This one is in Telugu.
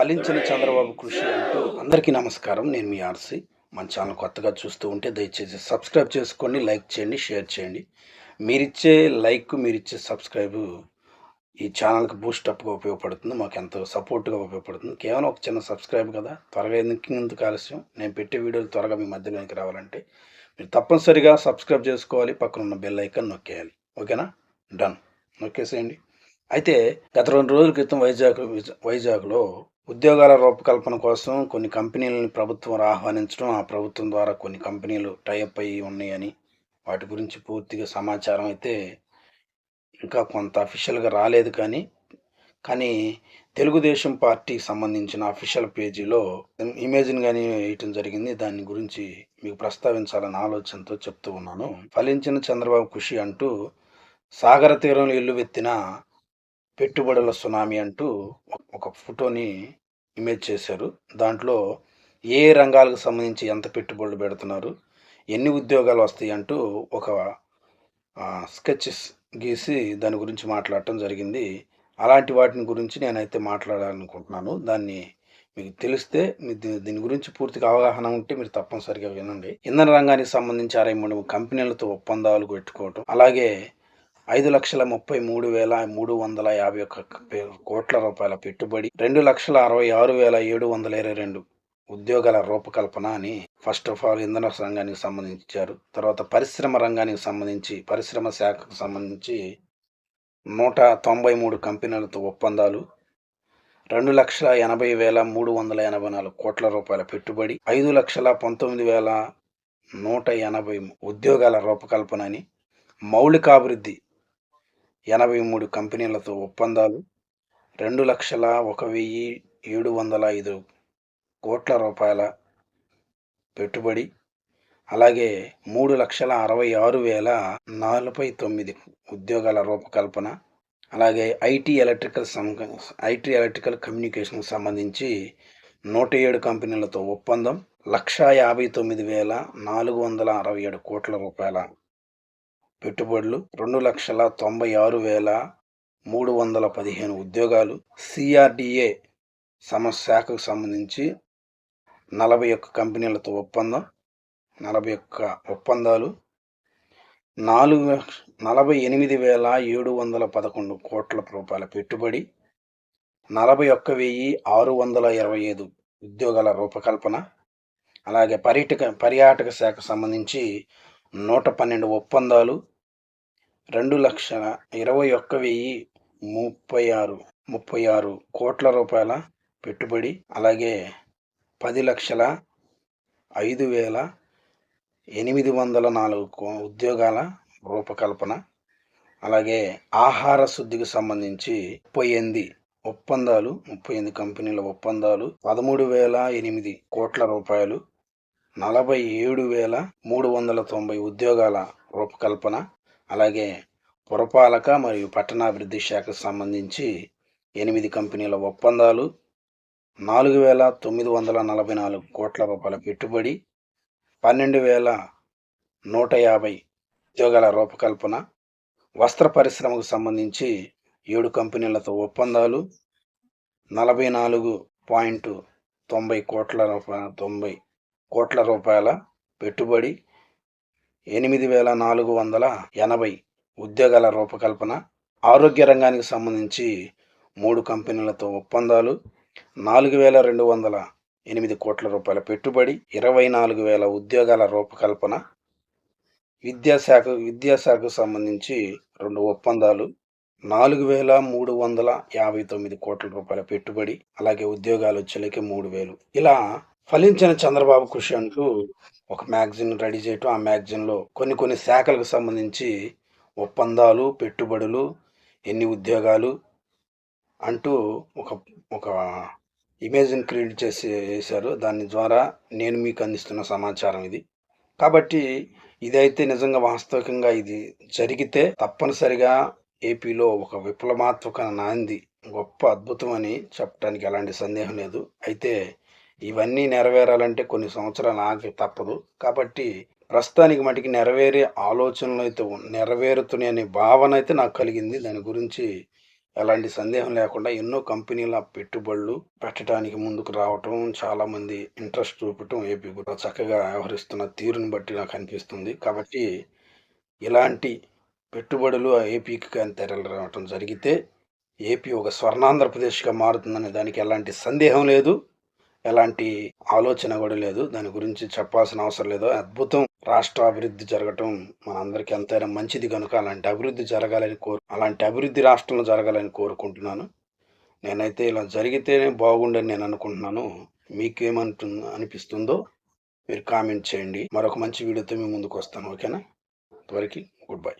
ఫలించిన చంద్రబాబు కృషి అంటూ అందరికీ నమస్కారం. నేను మీ ఆర్సి. మన ఛానల్ కొత్తగా చూస్తూ ఉంటే దయచేసి సబ్స్క్రైబ్ చేసుకోండి లైక్ చేయండి షేర్ చేయండి. మీరిచ్చే లైక్ మీరిచ్చే సబ్స్క్రైబ్ ఈ ఛానల్కి బూస్టప్గా ఉపయోగపడుతుంది మాకు ఎంతో సపోర్ట్గా ఉపయోగపడుతుంది. కేవలం ఒక చిన్న సబ్స్క్రైబ్ కదా త్వరగా ఎందుకు ఆలస్యం నేను పెట్టే వీడియోలు త్వరగా మీ మధ్యలోకి రావాలంటే మీరు తప్పనిసరిగా సబ్స్క్రైబ్ చేసుకోవాలి పక్కన ఉన్న బెల్ ఐకాన్ నొక్కేయాలి. ఓకేనా? డన్. నొక్కేసేయండి. అయితే గత రెండు రోజుల క్రితం వైజాగ్ వైజాగ్లో ఉద్యోగాల రూపకల్పన కోసం కొన్ని కంపెనీలను ప్రభుత్వం ఆహ్వానించడం ఆ ప్రభుత్వం ద్వారా కొన్ని కంపెనీలు టైఅప్ అయ్యి ఉన్నాయని వాటి గురించి పూర్తిగా సమాచారం అయితే ఇంకా కొంత అఫీషియల్గా రాలేదు కానీ కానీ తెలుగుదేశం పార్టీకి సంబంధించిన అఫీషియల్ పేజీలో ఇమేజ్ని కానీ వేయటం జరిగింది. దాని గురించి మీకు ప్రస్తావించాలన్న ఆలోచనతో చెప్తూ ఉన్నాను. ఫలించిన చంద్రబాబు కృషి అంటూ సాగర తీరంలో ఇల్లు వెత్తిన పెట్టుబడుల సునామీ అంటూ ఒక ఫోటోని ఇమేజ్ చేశారు. దాంట్లో ఏ రంగాలకు సంబంధించి ఎంత పెట్టుబడులు పెడుతున్నారు ఎన్ని ఉద్యోగాలు వస్తాయి అంటూ ఒక స్కెచెస్ గీసి దాని గురించి మాట్లాడటం జరిగింది. అలాంటి వాటిని గురించి నేనైతే మాట్లాడాలనుకుంటున్నాను. దాన్ని మీకు తెలిస్తే మీ దీ- దీని గురించి పూర్తిగా అవగాహన ఉంటే మీరు తప్పనిసరిగా వినండి. ఇంధన రంగానికి సంబంధించి అరవై మూడు కంపెనీలతో ఒప్పందాలు పెట్టుకోవటం అలాగే ఐదు లక్షల ముప్పై మూడు వేల మూడు వందల యాభై ఒక్క కోట్ల రూపాయల పెట్టుబడి రెండు లక్షల అరవై ఆరు వేల ఏడు వందల ఇరవై రెండు ఉద్యోగాల రూపకల్పన అని ఫస్ట్ ఆఫ్ ఆల్ ఇంధన రంగానికి సంబంధించారు. తర్వాత పరిశ్రమ రంగానికి సంబంధించి పరిశ్రమ శాఖకు సంబంధించి నూట తొంభై మూడు కంపెనీలతో ఒప్పందాలు రెండు లక్షల ఎనభై వేల మూడు వందల ఎనభై నాలుగు కోట్ల రూపాయల పెట్టుబడి ఐదు లక్షల పంతొమ్మిది వేల నూట ఎనభై ఉద్యోగాల రూపకల్పన అని మౌలికాభివృద్ధి ఎనభై మూడు కంపెనీలతో ఒప్పందాలు రెండు లక్షల ఒక వెయ్యి ఏడు వందల ఐదు కోట్ల రూపాయల పెట్టుబడి అలాగే మూడు లక్షల అరవై ఆరు వేల నలభై తొమ్మిది ఉద్యోగాల రూపకల్పన అలాగే ఐటీ ఎలక్ట్రికల్ ఐటీ ఎలక్ట్రికల్ కమ్యూనికేషన్కి సంబంధించి నూట ఏడు కంపెనీలతో ఒప్పందం లక్షా యాభై తొమ్మిది వేల నాలుగు వందల అరవై ఏడు కోట్ల రూపాయల పెట్టుబడులు రెండు లక్షల తొంభై ఆరు వేల మూడు వందల పదిహేను ఉద్యోగాలు. సిఆర్డిఏ సమశాఖకు సంబంధించి నలభై ఒక్క కంపెనీలతో ఒప్పందం నలభై ఒక్క ఒప్పందాలు నాలుగు లక్ష- నలభై ఎనిమిది వేల ఏడు వందల పదకొండు కోట్ల రూపాయల పెట్టుబడి నలభై ఒక్క వెయ్యి ఆరు వందల ఇరవై ఐదు ఉద్యోగాల రూపకల్పన అలాగే పర్యాటక పర్యాటక శాఖకు సంబంధించి నూట పన్నెండు ఒప్పందాలు రెండు లక్షల ఇరవై ఒక్క వెయ్యి ముప్పై ఆరు ముప్పై ఆరు కోట్ల రూపాయల పెట్టుబడి అలాగే పది లక్షల ఐదు వేల ఎనిమిది వందల నాలుగు కో- ఉద్యోగాల రూపకల్పన అలాగే ఆహార శుద్ధికి సంబంధించి ముప్పై ఎనిమిది ఒప్పందాలు ముప్పై ఎనిమిది కంపెనీల ఒప్పందాలు పదమూడు వేల ఎనిమిది కోట్ల రూపాయలు నలభై ఏడు వేల మూడు వందల తొంభై ఉద్యోగాల రూపకల్పన అలాగే పురపాలక మరియు పట్టణాభివృద్ధి శాఖకు సంబంధించి ఎనిమిది కంపెనీల ఒప్పందాలు నాలుగు వేల తొమ్మిది వందల నలభై నాలుగు కోట్ల రూపాయల పెట్టుబడి పన్నెండు వేల నూట యాభై ఉద్యోగాల రూపకల్పన వస్త్ర పరిశ్రమకు సంబంధించి ఏడు కంపెనీలతో ఒప్పందాలు నలభై నాలుగు పాయింట్ తొంభై కోట్ల రూపాయల తొంభై కోట్ల రూపాయల పెట్టుబడి ఎనిమిది వేల నాలుగు వందల ఎనభై ఉద్యోగాల రూపకల్పన ఆరోగ్య రంగానికి సంబంధించి మూడు కంపెనీలతో ఒప్పందాలు నాలుగు వేల రెండు వందల ఎనిమిది కోట్ల రూపాయల పెట్టుబడి ఇరవై నాలుగు వేల ఉద్యోగాల రూపకల్పన విద్యాశాఖ విద్యాశాఖకు సంబంధించి రెండు ఒప్పందాలు నాలుగు వేల మూడు వందల యాభై తొమ్మిది కోట్ల రూపాయల పెట్టుబడి అలాగే ఉద్యోగాలు వచ్చేలకి మూడు వేలు. ఇలా ఫలించిన చంద్రబాబు కృషి అంటూ ఒక మ్యాగజిన్ రెడీ చేయటం ఆ మ్యాగజిన్లో కొన్ని కొన్ని శాఖలకు సంబంధించి ఒప్పందాలు పెట్టుబడులు ఎన్ని ఉద్యోగాలు అంటూ ఒక ఒక ఇమేజ్ని క్రియేట్ చేసి వేశారు దాని ద్వారా నేను మీకు అందిస్తున్న సమాచారం ఇది. కాబట్టి ఇదైతే నిజంగా వాస్తవికంగా ఇది జరిగితే తప్పనిసరిగా ఏపీలో ఒక విప్లవాత్మక నాంది గొప్ప అద్భుతం అని చెప్పడానికి ఎలాంటి సందేహం లేదు. అయితే ఇవన్నీ నెరవేరాలంటే కొన్ని సంవత్సరాలు ఆగి తప్పదు. కాబట్టి ప్రస్తుతానికి మటుకి నెరవేరే ఆలోచనలు అయితే నెరవేరుతున్నాయి అనే భావన అయితే నాకు కలిగింది. దాని గురించి ఎలాంటి సందేహం లేకుండా ఎన్నో కంపెనీల పెట్టుబడులు పెట్టడానికి ముందుకు రావటం చాలామంది ఇంట్రెస్ట్ చూపటం ఏపీ కూడా చక్కగా వ్యవహరిస్తున్న తీరుని బట్టి నాకు అనిపిస్తుంది. కాబట్టి ఇలాంటి పెట్టుబడులు ఏపీకి కానీ తెరలు రావటం జరిగితే ఏపీ ఒక స్వర్ణాంధ్రప్రదేశ్గా మారుతుందనే దానికి ఎలాంటి సందేహం లేదు. ఎలాంటి ఆలోచన కూడా లేదు. దాని గురించి చెప్పాల్సిన అవసరం లేదు. అద్భుతం. రాష్ట్ర అభివృద్ధి జరగటం మనందరికీ ఎంతైనా మంచిది కనుక అలాంటి అభివృద్ధి జరగాలని కోరు అలాంటి అభివృద్ధి రాష్ట్రంలో జరగాలని కోరుకుంటున్నాను. నేనైతే ఇలా జరిగితేనే బాగుండని నేను అనుకుంటున్నాను. మీకేమంటుందో అనిపిస్తుందో మీరు కామెంట్ చేయండి. మరొక మంచి వీడియోతో మీ ముందుకు వస్తాను. ఓకేనా? అంతవరకు గుడ్ బై.